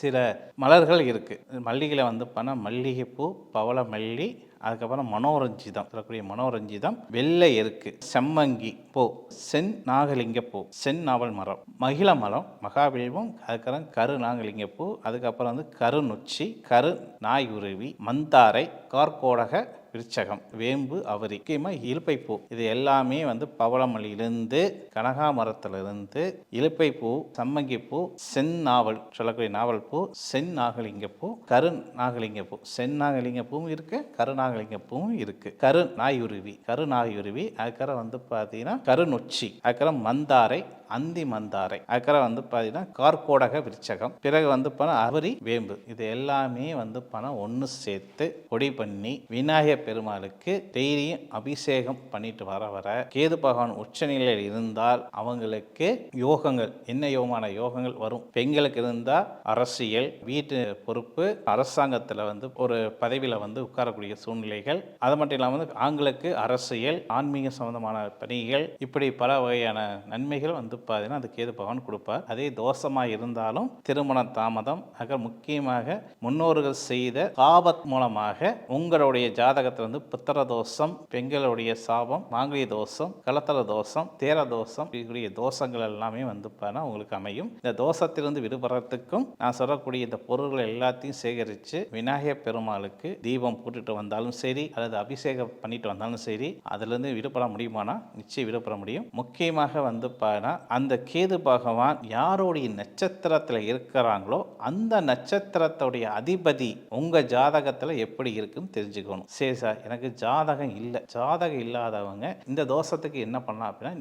சில மலர்கள் இருக்குது மல்லிகையில் வந்து பார்த்தா மல்லிகைப்பூ பவள மல்லி அதுக்கப்புறம் மனோரஞ்சிதம். சொல்லக்கூடிய மனோரஞ்சிதம். வெள்ளை இருக்கு செம்மங்கி பூ சென் நாகலிங்க பூ சென் நாவல் மரம் மகிழ மரம் மகாபில்வம் அதுக்கப்புறம் கரு நாகலிங்க பூ அதுக்கப்புறம் வந்து கருநொச்சி கரு நாய் உருவி மந்தாரை கார்கோடக விருச்சகம் வேம்பு அவரி முக்கியமாக இலுப்பைப்பூ. இது எல்லாமே வந்து பவளமல்லியிலிருந்து கனகாமரத்திலிருந்து இலுப்பைப்பூ சம்மங்கிப்பூ செந்நாவல் சொல்லக்கூடிய நாவல் பூ சென் நாகலிங்க பூ கரு நாகலிங்க பூ செந் நாகலிங்க பூவும் இருக்கு கரு பூவும் இருக்கு. கரு நாயுருவி கரு நாயுருவி அதுக்கப்புறம் வந்து பார்த்தீங்கன்னா கருநொச்சி அதுக்கப்புறம் மந்தாரை அந்தி மந்தாரை. அதுக்கப்புறம் வந்து பார்த்தீங்கன்னா கார்கோடக விருச்சகம் பிறகு வந்து பணம் அவரி வேம்பு. இது எல்லாமே வந்து பணம் ஒன்று சேர்த்து கொடி பண்ணி விநாயகர் பெருமாளுக்கு டெய்லியும் அபிஷேகம் பண்ணிட்டு வர வர கேது பகவான் உச்சநிலையில் இருந்தால் அவங்களுக்கு யோகங்கள் என்ன யோகமான யோகங்கள் வரும்? பெண்களுக்கு இருந்தால் அரசியல் வீட்டு பொறுப்பு அரசாங்கத்தில் வந்து ஒரு பதவியில் வந்து உட்காரக்கூடிய சூழ்நிலைகள். அது மட்டும் இல்லாமல் வந்து ஆண்களுக்கு அரசியல் ஆன்மீக சம்பந்தமான பணிகள் இப்படி பல வகையான நன்மைகள் வந்து பார்த்தீங்கன்னா அது கேது பகவான் கொடுப்பார். அதே தோஷமாக இருந்தாலும் திருமண தாமதம் ஆக முக்கியமாக முன்னோர்கள் செய்த காபத் மூலமாக உங்களுடைய ஜாதகத்தில் வந்து புத்திர தோஷம் பெண்களுடைய சாபம் மாங்கலிய தோஷம் கலத்தர தோஷம் தேர தோஷம் இதுக்குரிய தோஷங்கள் எல்லாமே வந்து உங்களுக்கு அமையும். இந்த தோஷத்திலிருந்து விடுபடுறதுக்கும் நான் சொல்லக்கூடிய இந்த பொருள்கள் எல்லாத்தையும் சேகரித்து விநாயகர் பெருமாளுக்கு தீபம் போட்டுட்டு வந்தாலும் சரி அல்லது அபிஷேகம் பண்ணிட்டு வந்தாலும் சரி அதுலேருந்து விடுபட முடியுமானா நிச்சயம் விடுபட முடியும். முக்கியமாக வந்து பார்த்தா அந்த கேது பகவான் யாருடைய நட்சத்திரத்தில் இருக்கிறாங்களோ அந்த நட்சத்திரத்துடைய அதிபதி உங்கள் ஜாதகத்தில் எப்படி இருக்குன்னு தெரிஞ்சுக்கணும். சரி சார் எனக்கு ஜாதகம் இல்லை. ஜாதகம் இல்லாதவங்க இந்த தோஷத்துக்கு என்ன பண்ணலாம் அப்படின்னா